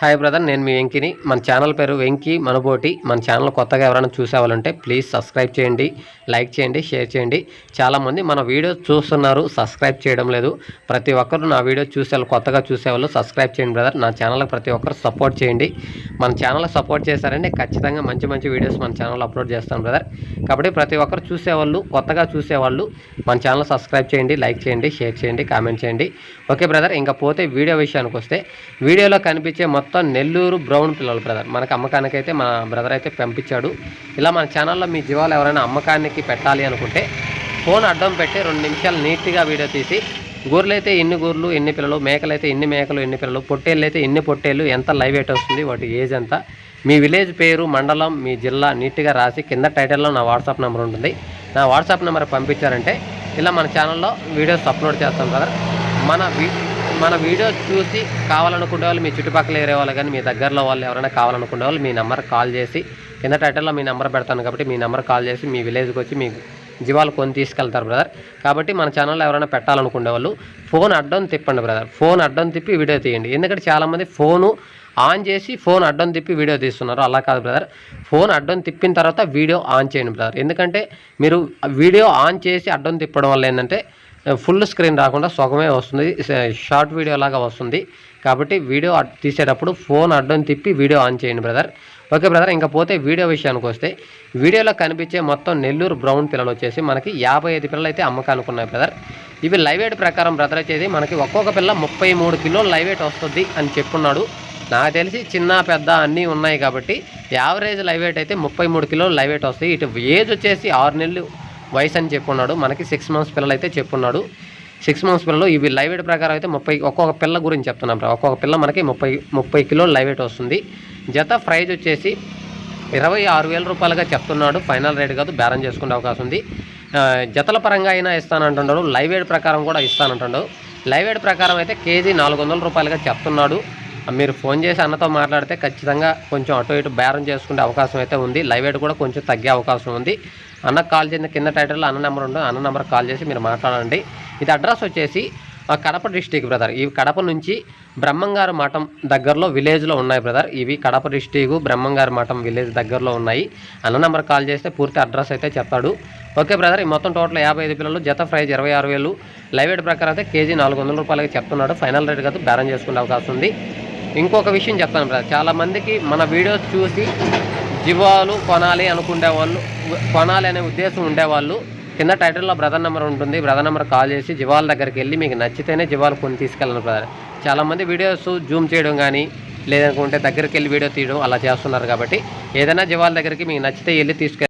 Hi brother నేను మీ వెంకిని. మన channel పేరు వెంకి మనబోటి. మన ఛానల్ కొత్తగా ఎవరైనా చూసేవాళ్ళంటే ప్లీజ్ సబ్స్క్రైబ్ చేయండి లైక్ చేయండి షేర్ చేయండి. చాలామంది మన వీడియో చూస్తున్నారు సబ్స్క్రైబ్ చేయడం లేదు. ప్రతి ఒక్కరు నా వీడియో చూసేవాళ్ళు కొత్తగా చూసేవాళ్ళు సబ్స్క్రైబ్ చేయండి బ్రదర్ నా ఛానల్కి ప్రతి ఒక్కరు సపోర్ట్ చేయండి. మన ఛానల్ సపోర్ట్ చేశారంటే ఖచ్చితంగా మంచి మంచి వీడియోస్ మన ఛానల్ అప్లోడ్ చేస్తాను బ్రదర్ కాబట్టి ప్రతి ఒక్కరు చూసేవాళ్ళు కొత్తగా చూసేవాళ్ళు మన ఛానల్ సబ్స్క్రైబ్ చేయండి లైక్ చేయండి షేర్ చేయండి కామెంట్ చేయండి. ఓకే బ్రదర్ ఇంకా పోతే వీడియో విషయానికి వస్తే వీడియోలో కనిపించే మొత్తం మొత్తం నెల్లూరు బ్రౌన్ పిల్లలు బ్రదర్ మనకి అమ్మకానికి అయితే మా బ్రదర్ అయితే పంపించాడు. ఇలా మన ఛానల్లో మీ జీవాలు ఎవరైనా అమ్మకానికి పెట్టాలి అనుకుంటే ఫోన్ అడ్డం పెట్టి రెండు నిమిషాలు నీట్గా వీడియో తీసి గూర్లు అయితే ఎన్ని గూర్లు ఎన్ని పిల్లలు మేకలు అయితే ఎన్ని మేకలు ఎన్ని పిల్లలు పొట్టేళ్ళు అయితే ఎన్ని పొట్టేళ్ళు ఎంత లైవ్ ఎయిట్ వస్తుంది వాటి ఏజ్ ఎంత? మీ విలేజ్ పేరు మండలం మీ జిల్లా నీట్గా రాసి కింద టైటిల్లో నా వాట్సాప్ నెంబర్ ఉంటుంది. నా వాట్సాప్ నెంబర్ పంపించారంటే ఇలా మన ఛానల్లో వీడియోస్ అప్లోడ్ చేస్తాం కదా మన వీ మన వీడియో చూసి కావాలనుకునే వాళ్ళు మీ చుట్టుపక్కల ఏరే వాళ్ళు కానీ మీ దగ్గరలో వాళ్ళు ఎవరైనా కావాలనుకునే వాళ్ళు మీ నెంబర్ కాల్ చేసి కింద టైటిల్లో మీ నెంబర్ పెడతాను కాబట్టి మీ నెంబర్ కాల్ చేసి మీ విలేజ్కి వచ్చి మీ జీవాలు కొని తీసుకెళ్తారు బ్రదర్. కాబట్టి మన ఛానల్లో ఎవరైనా పెట్టాలనుకునే వాళ్ళు ఫోన్ అడ్డం తిప్పండి బ్రదర్. ఫోన్ అడ్డం తిప్పి వీడియో తీయండి. ఎందుకంటే చాలామంది ఫోను ఆన్ చేసి ఫోన్ అడ్డం తిప్పి వీడియో తీస్తున్నారు. అలా కాదు బ్రదర్. ఫోన్ అడ్డం తిప్పిన తర్వాత వీడియో ఆన్ చేయండి బ్రదర్. ఎందుకంటే మీరు వీడియో ఆన్ చేసి అడ్డం తిప్పడం వల్ల ఏంటంటే ఫుల్ స్క్రీన్ రాకుండా సగమే వస్తుంది. షార్ట్ వీడియో లాగా వస్తుంది. కాబట్టి వీడియో తీసేటప్పుడు ఫోన్ అడ్డం తిప్పి వీడియో ఆన్ చేయండి బ్రదర్. Okay brother. ఇంకా పోతే వీడియో విషయానికి వస్తే వీడియోలో కనిపించే మొత్తం నెల్లూరు బ్రౌన్ పిల్లలు వచ్చేసి మనకి యాభై ఐదు పిల్లలు అయితే అమ్మకానికి ఉన్నాయి బ్రదర్. ఇవి లైవ్ వెయిట్ ప్రకారం బ్రదర్ వచ్చేది మనకి ఒక్కొక్క పిల్ల ముప్పై మూడు కిలోలు లైవ్ వెయిట్ వస్తుంది అని చెప్పున్నాడు. నాకు తెలిసి చిన్న పెద్ద అన్నీ ఉన్నాయి కాబట్టి యావరేజ్ లైవ్ వెయిట్ అయితే ముప్పై మూడు కిలోలు లైవ్ వెయిట్ వస్తాయి ఇటు ఏజ్ వచ్చేసి ఆరు నెలలు వయసు అని చెప్పున్నాడు. మనకి సిక్స్ మంత్స్ పిల్లలు అయితే చెప్పున్నాడు. సిక్స్ మంత్స్ పిల్లలు ఇవి లైవ్ వెయిట్ ప్రకారం అయితే ముప్పై ఒక్కొక్క పిల్ల గురించి చెప్తున్నాం ఒక్కొక్క పిల్ల మనకి ముప్పై ముప్పై కిలోలు లైవ్ వెయిట్ వస్తుంది. జత ప్రైజ్ వచ్చేసి ఇరవై ఆరు వేల రూపాయలుగా చెప్తున్నాడు. ఫైనల్ రేట్ కాదు బేరం చేసుకునే అవకాశం ఉంది. జతల పరంగా అయినా ఇస్తానంటున్నాడు. లైవ్ వెయిట్ ప్రకారం కూడా ఇస్తానంటున్నాడు. లైవ్ వెయిట్ ప్రకారం అయితే కేజీ నాలుగు వందల రూపాయలుగా చెప్తున్నాడు. మీరు ఫోన్ చేసి అన్నతో మాట్లాడితే ఖచ్చితంగా కొంచెం అటు ఇటు బేరం చేసుకునే అవకాశం అయితే ఉంది. లైవ్ వెయిట్ కూడా కొంచెం తగ్గే అవకాశం ఉంది. అన్న కాల్ చేసిన కింద టైటిల్లో అన్న నెంబర్ ఉంటుంది అన్న నెంబర్ కాల్ చేసి మీరు మాట్లాడండి. ఇది అడ్రస్ వచ్చేసి కడప డిస్టిక్ బ్రదర్ ఇవి కడప నుంచి బ్రహ్మంగారు మఠం దగ్గరలో విలేజ్లో ఉన్నాయి బ్రదర్ ఇవి కడప డిస్టిక్ బ్రహ్మంగారు మఠం విలేజ్ దగ్గరలో ఉన్నాయి. అన్న నెంబర్ కాల్ చేస్తే పూర్తి అడ్రస్ అయితే చెప్తాడు. ఓకే బ్రదర్ ఈ మొత్తం టోటల్ యాభై ఐదు పిల్లలు జత ప్రైజ్ ఇరవై ఆరు వేలు. లైవ్ రేట్ ప్రకారం అయితే కేజీ నాలుగు వందల రూపాయలకి చెప్తున్నాడు. ఫైనల్ రేట్ కదా బేరం చేసుకునే అవకాశం ఉంది. ఇంకొక విషయం చెప్తాను బ్రదర్ చాలామందికి మన వీడియోస్ చూసి జీవాలు కొనాలి అనుకునే వాళ్ళు కొనాలి అనే ఉద్దేశం ఉండేవాళ్ళు కింద టైటిల్లో బ్రదర్ నెంబర్ ఉంటుంది బ్రదర్ నెంబర్ కాల్ చేసి జీవాల దగ్గరికి వెళ్ళి మీకు నచ్చితేనే జీవాలు కొని తీసుకెళ్ళను బ్రదర్ చాలామంది వీడియోస్ జూమ్ చేయడం కానీ లేదనుకుంటే దగ్గరికి వెళ్ళి వీడియో తీయడం అలా చేస్తున్నారు కాబట్టి ఏదైనా జీవాల దగ్గరికి మీకు నచ్చితే వెళ్ళి తీసుకెళ్ళి